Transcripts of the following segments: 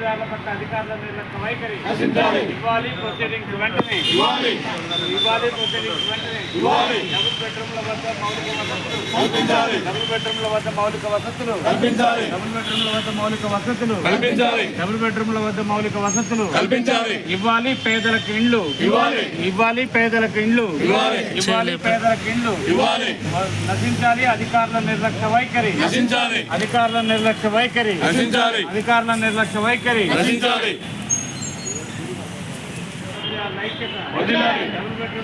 పట్ల అధికారుల నిర్లక్ష్య వైఖరి. ఇవ్వాలి ప్రొసీడింగ్స్ వెంటనే. ఇవ్వాలి. ప్రొసీడింగ్స్ వెంటనే. డబుల్ బెడ్రూమ్ల వద్ద మౌలిక వసతులు. డబుల్ బెడ్రూమ్ల వద్ద మౌలిక వసతులు. కల్పించాలి. డబుల్ బెడ్రూమ్ల వద్ద మౌలిక వసతులు. కల్పించాలి. డబుల్ బెడ్రూమ్ల వద్ద మౌలిక వసతులు. కల్పించాలి. ఇవ్వాలి పేదలకు ఇండ్లు. ఇవ్వాలి. ఇవ్వాలి పేదలకు ఇండ్లు. ఇవ్వాలి. ఇవ్వాలి పేదలకు ఇండ్లు. ఇవ్వాలి. నశించాలి అధికారుల నిర్లక్ష్య వైఖరి. నశించాలి. అధికారుల నిర్లక్ష్య వైఖరి. నశించాలి. అధికారుల నిర్లక్ష్య వైఖరి. నశించాలి.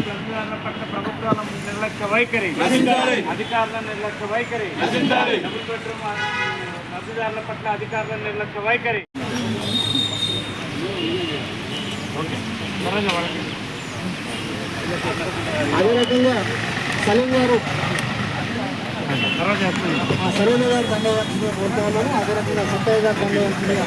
లబ్ధిదారుల పట్ల ప్రభుత్వాల నిర్లక్ష్య వైఖరి నశించాలి. అధికారుల నిర్లక్ష్య వైఖరి. నశించాలి. డబుల్ బెడ్రూమ్ లబ్ధిదారుల పట్ల అధికారుల నిర్లక్ష్య వైఖరి. ఓకే. త్వరగా వరకు. అదే రకంగా సలీం గారు సలీం గారు ఉన్నాను అదే రకంగా సత్తయ్య గారు దండవలసిందిగా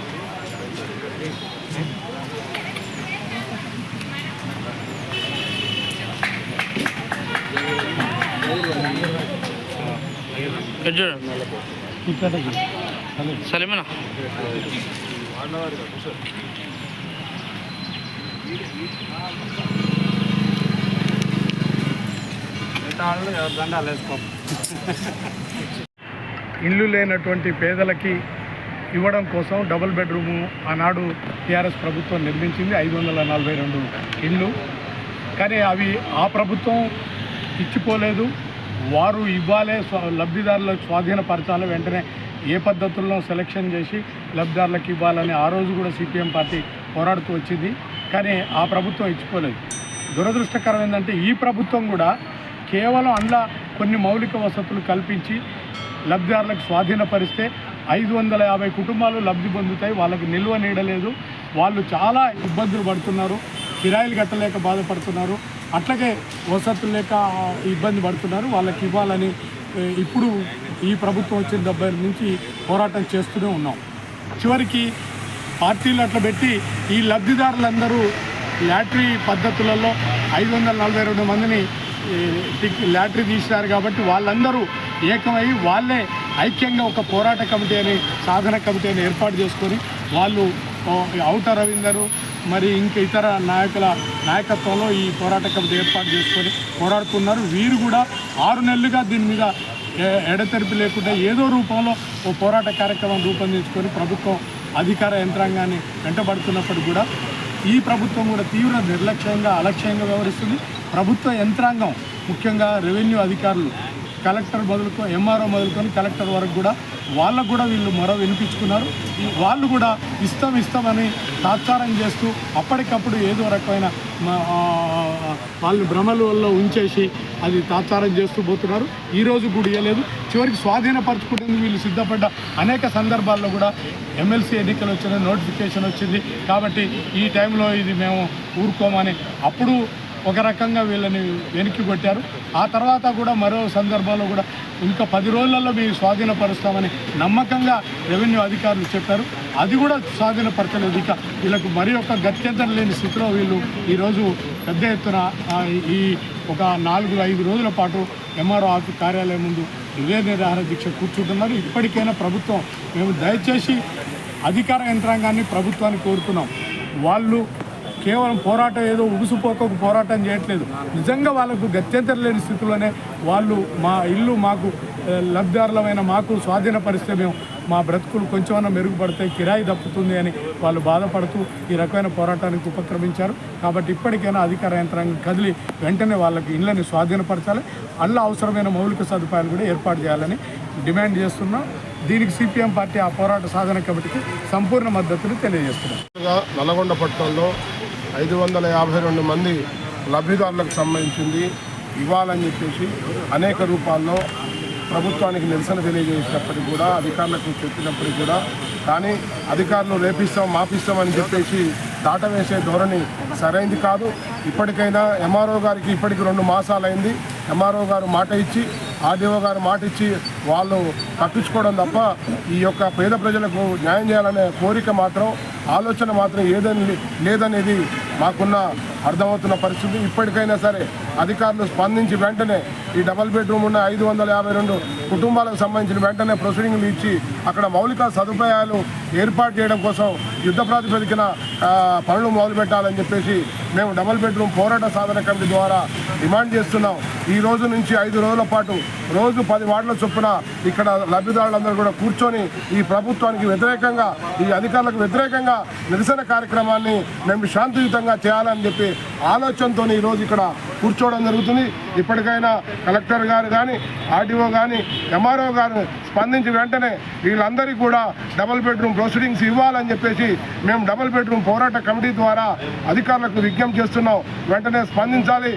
సిపిఎం పట్ల ఇల్లు లేనటువంటి పేదలకి ఇవ్వడం కోసం డబుల్ బెడ్రూము ఆనాడు టీఆర్ఎస్ ప్రభుత్వం నిర్మించింది ఐదు వందల నలభై రెండు ఇళ్ళు కానీ అవి ఆ ప్రభుత్వం ఇచ్చిపోలేదు. వారు ఇవ్వాలే లబ్ధిదారులకు స్వాధీనపరచాలి వెంటనే ఏ పద్ధతుల్లో సెలక్షన్ చేసి లబ్ధిదారులకు ఇవ్వాలని ఆ రోజు కూడా సిపిఎం పార్టీ పోరాడుతూ వచ్చింది. కానీ ఆ ప్రభుత్వం ఇచ్చిపోలేదు. దురదృష్టకరం ఏంటంటే ఈ ప్రభుత్వం కూడా కేవలం అందులో కొన్ని మౌలిక వసతులు కల్పించి లబ్ధిదారులకు స్వాధీనపరిస్తే ఐదు వందల యాభై కుటుంబాలు లబ్ధి పొందుతాయి. వాళ్ళకి నిల్వ నీడలేదు వాళ్ళు చాలా ఇబ్బందులు పడుతున్నారు. కిరాయిలు కట్టలేక బాధపడుతున్నారు. అట్లాగే వసతులు లేక ఇబ్బంది పడుతున్నారు. వాళ్ళకి ఇవ్వాలని ఇప్పుడు ఈ ప్రభుత్వం వచ్చిన దగ్గర నుంచి పోరాటం చేస్తూనే ఉన్నాం. చివరికి పార్టీలు అట్లా పెట్టి ఈ లబ్ధిదారులందరూ లాటరీ పద్ధతులలో ఐదు వందల నలభై రెండు మందిని టిక్- లాటరీ తీసినారు కాబట్టి వాళ్ళందరూ ఏకమై వాళ్ళే ఐక్యంగా ఒక పోరాట కమిటీ అని సాధన కమిటీ అని ఏర్పాటు చేసుకొని వాళ్ళు అవుట ఔట రవీందరు మరి ఇంకా ఇతర నాయకుల నాయకత్వంలో ఈ పోరాట కమిటీ ఏర్పాటు చేసుకొని పోరాడుతున్నారు. వీరు కూడా ఆరు నెలలుగా దీని మీద ఎ- ఎడతెరిపి లేకుండా ఏదో రూపంలో ఓ పోరాట కార్యక్రమం రూపొందించుకొని ప్రభుత్వం అధికార యంత్రాంగాన్ని వెంటబడుతున్నప్పుడు కూడా ఈ ప్రభుత్వం కూడా తీవ్ర నిర్లక్ష్యంగా అలక్ష్యంగా వ్యవహరిస్తుంది. ప్రభుత్వ యంత్రాంగం ముఖ్యంగా రెవెన్యూ అధికారులు కలెక్టర్ మొదలుకొని ఎంఆర్ఓ మొదలుకొని కలెక్టర్ వరకు కూడా వాళ్ళకు కూడా వీళ్ళు మరో వినిపించుకున్నారు. వాళ్ళు కూడా ఇస్తాం ఇస్తామని తాత్సారం చేస్తూ అప్పటికప్పుడు ఏదో రకమైన వాళ్ళని వాళ్ళు భ్రమలలో ఉంచేసి అది తాత్సారం చేస్తూ పోతున్నారు. ఈరోజు కూడా ఇవ్వలేదు చివరికి స్వాధీనపరచుకునేందుకు వీళ్ళు సిద్ధపడ్డ అనేక సందర్భాల్లో కూడా ఎమ్మెల్సీ ఎన్నికలు వచ్చిన నోటిఫికేషన్ వచ్చింది. కాబట్టి ఈ టైంలో ఇది మేము ఊరుకోమని అప్పుడు ఒక రకంగా వీళ్ళని వెనక్కి కొట్టారు. ఆ తర్వాత కూడా మరో సందర్భంలో కూడా ఇంకా పది రోజులలో మేము స్వాధీనపరుస్తామని నమ్మకంగా రెవెన్యూ అధికారులు చెప్పారు. అది కూడా స్వాధీనపరచలేదు ఇక వీళ్ళకు మరి ఒక గత్యంతరం లేని స్థితిలో వీళ్ళు ఈరోజు పెద్ద ఎత్తున ఈ ఒక నాలుగు ఐదు రోజుల పాటు ఎంఆర్ఓ ఆఫీస్ కార్యాలయం ముందు ఇదే నిరాహార దీక్ష కూర్చుంటున్నారు. ఇప్పటికైనా ప్రభుత్వం మేము దయచేసి అధికార యంత్రాంగాన్ని ప్రభుత్వాన్ని కోరుతున్నాం. వాళ్ళు కేవలం పోరాటం ఏదో ఉగుసుపోకకు పోరాటం చేయట్లేదు. నిజంగా వాళ్ళకు గత్యంతరం లేని స్థితిలోనే వాళ్ళు మా ఇల్లు మాకు లబ్ధిదారులమైన మాకు స్వాధీనపరిస్తే మేము మా బ్రతుకులు కొంచెమన్నా మెరుగుపడతాయి కిరాయి దప్పుతుంది అని వాళ్ళు బాధపడుతూ ఈ రకమైన పోరాటానికి ఉపక్రమించారు. కాబట్టి ఇప్పటికైనా అధికార యంత్రాంగం కదిలి వెంటనే వాళ్ళకి ఇళ్ళని స్వాధీనపరచాలి. అల్లా అవసరమైన మౌలిక సదుపాయాలు కూడా ఏర్పాటు చేయాలని డిమాండ్ చేస్తున్నాం. దీనికి సిపిఎం పార్టీ ఆ పోరాట సాధన కమిటీకి సంపూర్ణ మద్దతును తెలియజేస్తున్నాం. నల్గొండ పట్టణంలో ఐదు వందల యాభై రెండు మంది లబ్ధిదారులకు సంబంధించింది. ఇవ్వాలని చెప్పేసి అనేక రూపాల్లో ప్రభుత్వానికి నిరసన తెలియజేసినప్పటికీ కూడా అధికారులకు చెప్పినప్పటికీ కూడా కానీ అధికారులు రేపిస్తాం మాపిస్తామని చెప్పేసి దాటవేసే ధోరణి సరైంది కాదు. ఇప్పటికైనా ఎంఆర్ఓ గారికి ఇప్పటికి రెండు మాసాలైంది. ఎంఆర్ఓ గారు మాట ఇచ్చి ఆర్డీఓ గారు మాట ఇచ్చి వాళ్ళు తప్పించుకోవడం తప్ప ఈ యొక్క పేద ప్రజలకు న్యాయం చేయాలనే కోరిక మాత్రం ఆలోచన మాత్రం ఏదని లేదనేది మాకున్న అర్థమవుతున్న పరిస్థితి. ఇప్పటికైనా సరే అధికారులు స్పందించి వెంటనే ఈ డబల్ బెడ్రూమ్ ఉన్న ఐదు వందల యాభై రెండు కుటుంబాలకు సంబంధించిన వెంటనే ప్రొసీడింగ్లు ఇచ్చి అక్కడ మౌలిక సదుపాయాలు ఏర్పాటు చేయడం కోసం యుద్ధ ప్రాతిపదికన పనులు మొదలుపెట్టాలని చెప్పేసి మేము డబల్ బెడ్రూమ్ పోరాట సాధన కమిటీ ద్వారా డిమాండ్ చేస్తున్నాం. ఈ రోజు నుంచి ఐదు రోజుల పాటు రోజు పది వార్డుల చొప్పున ఇక్కడ లబ్ధిదారులందరూ కూడా కూర్చొని ఈ ప్రభుత్వానికి వ్యతిరేకంగా ఈ అధికారులకు వ్యతిరేకంగా నిరసన కార్యక్రమాన్ని మేము శాంతియుతంగా చేయాలని చెప్పి ఆలోచనతో ఈరోజు ఇక్కడ కూర్చోవడం జరుగుతుంది. ఇప్పటికైనా కలెక్టర్ గారు కానీ ఆర్డీఓ కానీ ఎంఆర్ఓ గారు స్పందించి వెంటనే వీళ్ళందరికీ కూడా డబుల్ బెడ్రూమ్ ప్రొసీడింగ్స్ ఇవ్వాలని చెప్పేసి మేము డబుల్ బెడ్రూమ్ పోరాట కమిటీ ద్వారా అధికారులకు విజ్ఞప్తి చేస్తున్నాం. వెంటనే స్పందించాలి.